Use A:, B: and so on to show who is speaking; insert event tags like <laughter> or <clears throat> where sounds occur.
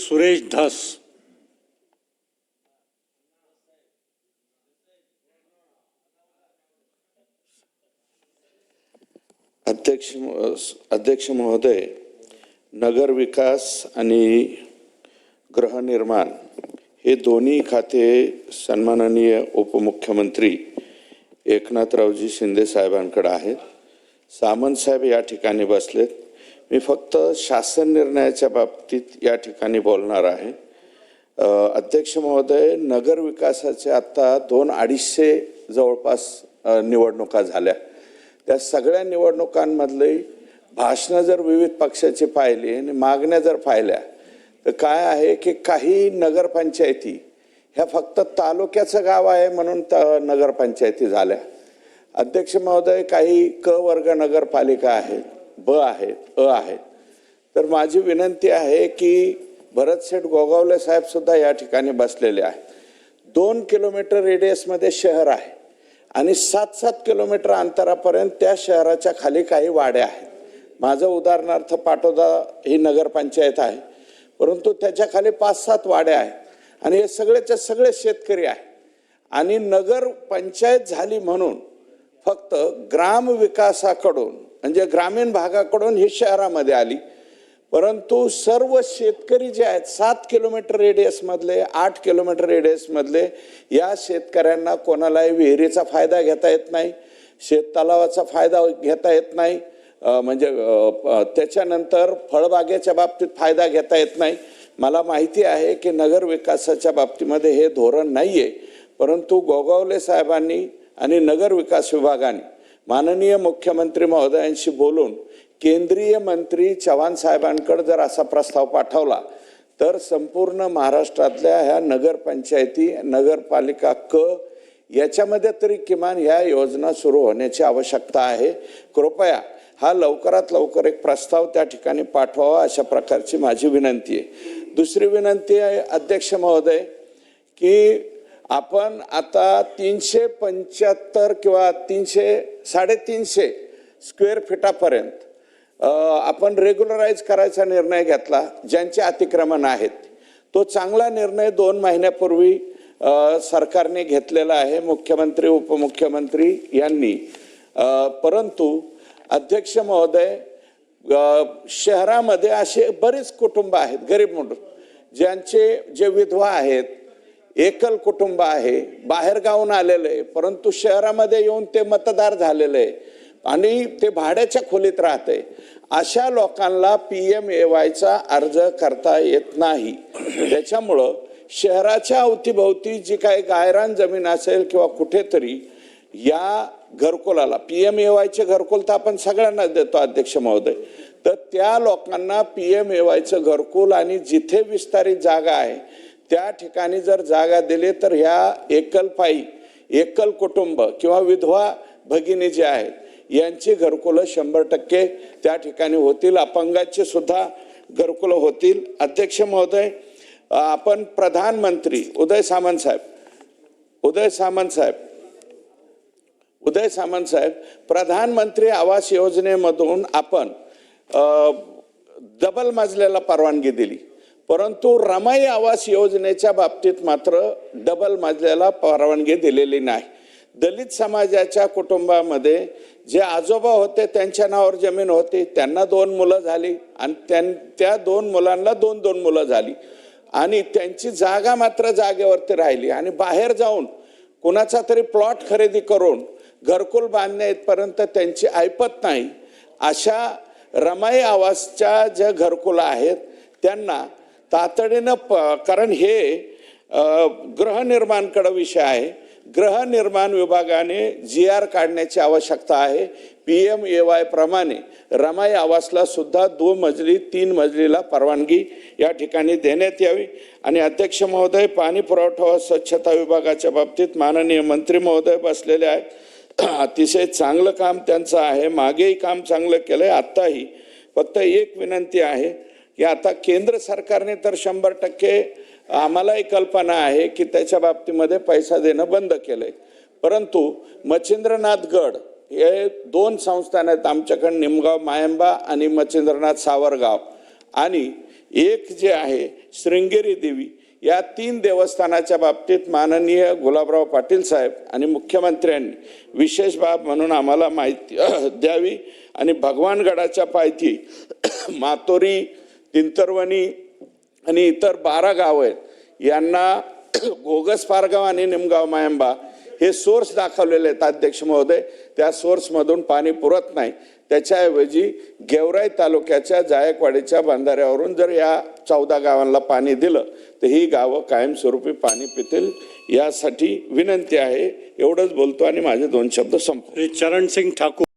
A: सुरेश धस.
B: अध्यक्ष अध्यक्ष महोदय नगर विकास आणि गृहनिर्माण हे दोन्ही खाते सन्माननीय उपमुख्यमंत्री एकनाथरावजी शिंदे साहेबांकडे आहेत. सामंत साहेब या ठिकाणी बसलेत. मी फक्त शासन निर्णयाच्या बाबतीत या ठिकाणी बोलणार आहे. अध्यक्ष महोदय नगर विकासाचे दोन अडीचशे जवळपास निवडणुका झाल्या. त्या सगळ्या निवडणुकांमधले भाषणं जर विविध पक्षाची पाहिली आणि मागण्या जर पाहिल्या तर काय आहे की काही नगरपंचायती ह्या फक्त तालुक्याचं गाव आहे म्हणून त नगरपंचायती झाल्या. अध्यक्ष महोदय काही क वर्ग नगरपालिका आहेत. ब आहेत अ आहेत तर माझी विनंती आहे की भरत शेठ गोगावले साहेब सुद्धा या ठिकाणी बसलेले आहेत. दोन किलोमीटर रेडियसमध्ये शहर आहे आणि सात सात किलोमीटर अंतरापर्यंत त्या शहराच्या खाली काही वाड्या आहेत. माझं उदाहरणार्थ पाटोदा ही नगरपंचायत आहे परंतु त्याच्याखाली पाच सात वाड्या आहेत आणि हे सगळेच्या सगळे शेतकरी आहे आणि नगरपंचायत झाली म्हणून फक्त ग्रामविकासाकडून म्हणजे ग्रामीण भागाकडून ही शहरामध्ये आली. परंतु सर्व शेतकरी जे आहेत सात किलोमीटर रेडियसमधले आठ किलोमीटर रेडियसमधले या शेतकऱ्यांना कोणालाही विहिरीचा फायदा घेता येत नाही शेततलावाचा फायदा घेता येत नाही म्हणजे त्याच्यानंतर फळबागेच्या बाबतीत फायदा घेता येत नाही. मला माहिती आहे की नगर विकासाच्या बाबतीमध्ये हे धोरण नाही आहे परंतु गोगावले साहेबांनी आणि नगर विकास विभागाने माननीय मुख्यमंत्री महोदयांशी बोलून केंद्रीय मंत्री चव्हाण साहेबांकडे जर असा प्रस्ताव पाठवला तर संपूर्ण महाराष्ट्रातल्या ह्या नगरपंचायती नगरपालिका क याच्यामध्ये तरी किमान ह्या योजना सुरू होण्याची आवश्यकता आहे. कृपया हा लवकरात लवकर एक प्रस्ताव त्या ठिकाणी पाठवावा अशा प्रकारची माझी विनंती आहे. दुसरी विनंती आहे अध्यक्ष महोदय की आपण आता तीनशे पंच्याहत्तर किंवा तीनशे साडेतीनशे स्क्वेअर फिटापर्यंत आपण रेग्युलराईज करायचा निर्णय घेतला ज्यांचे अतिक्रमण आहेत. तो चांगला निर्णय दोन महिन्यापूर्वी सरकारने घेतलेला आहे मुख्यमंत्री उपमुख्यमंत्री यांनी. परंतु अध्यक्ष महोदय शहरामध्ये असे बरेच कुटुंब आहेत गरीब मुलं ज्यांचे जे विधवा आहेत एकल कुटुंब आहे बाहेरगावून आलेलं आहे परंतु शहरामध्ये येऊन ते मतदार झालेलं आहे. आणि ते भाड्याच्या खोलीत राहते अशा लोकांना पी एम ए वायचा अर्ज करता येत नाही. त्याच्यामुळं शहराच्या अवतीभोवती जी काही गायरान जमीन असेल किंवा कुठेतरी या घरकुलाला पी एम ए वायचे घरकुल तर आपण सगळ्यांना देतो अध्यक्ष महोदय तर त्या लोकांना पी एम ए वायचं घरकुल आणि जिथे विस्तारित जागा आहे त्या ठिकाणी जर जागा दिली तर ह्या एकलपायी एकल कुटुंब किंवा विधवा भगिनी जे आहेत यांची घरकुलं शंभर टक्के त्या ठिकाणी होतील. अपंगाचे सुद्धा घरकुलं होतील. अध्यक्ष महोदय आपण प्रधानमंत्री उदय सामंत साहेब उदय सामंत साहेब उदय सामंत साहेब प्रधानमंत्री आवास योजनेमधून आपण डबल मजल्याला परवानगी दिली. परंतु रमाई आवास योजनेच्या बाबतीत मात्र डबल मजल्याला परवानगी दिलेली नाही. दलित समाजाच्या कुटुंबामध्ये जे आजोबा होते त्यांच्या नावावर जमीन होती त्यांना दोन मुलं झाली आणि त्यां त्या दोन मुलांना दोन दोन मुलं झाली. आणि त्यांची जागा मात्र जागेवरती राहिली आणि बाहेर जाऊन कुणाचा तरी प्लॉट खरेदी करून घरकुल बांधण्या इथपर्यंत त्यांची ऐपत नाही. अशा रमाई आवासच्या ज्या घरकुलं आहेत त्यांना तातडीनं प कारण हे गृहनिर्माणकडं विषय आहे. गृहनिर्माण विभागाने जी आर काढण्याची आवश्यकता आहे. पी एम ए वाय प्रमाणे रमाई आवासला सुद्धा दोन मजली तीन मजलीला परवानगी या ठिकाणी देण्यात यावी. आणि अध्यक्ष महोदय पाणी पुरवठा व स्वच्छता विभागाच्या बाबतीत माननीय मंत्री महोदय बसलेले आहेत. अतिशय चांगलं काम त्यांचं आहे. मागेही काम चांगलं केलं आहे आत्ताही फक्त एक विनंती आहे. की आता केंद्र सरकारने तर शंभर टक्के आम्हालाही कल्पना आहे की त्याच्या बाबतीमध्ये पैसा देणं बंद केलं आहे परंतु मच्छिंद्रनाथ गड हे दोन संस्थान आहेत आमच्याकडे निमगाव मायंबा आणि मच्छिंद्रनाथ सावरगाव. आणि एक जे आहे श्रृंगेरी देवी या तीन देवस्थानाच्या बाबतीत माननीय गुलाबराव पाटील साहेब आणि मुख्यमंत्र्यांनी विशेष बाब म्हणून आम्हाला माहिती द्यावी. आणि भगवानगडाच्या पायथी मातोरी तिंतरवणी आणि इतर बारा गाव आहेत. यांना <clears throat> गोगस पारगाव आणि निमगाव मायंबा हे सोर्स दाखवलेले आहेत अध्यक्ष महोदय. त्या सोर्समधून पाणी पुरत नाही. त्याच्याऐवजी गेवराई तालुक्याच्या जायकवाडीच्या बांधाऱ्यावरून जर या चौदा गावांना पाणी दिलं तर ही गावं कायमस्वरूपी पाणी पितील यासाठी विनंती आहे. एवढंच बोलतो आणि माझे दोन शब्द
A: संपले चरण सिंग ठाकूर.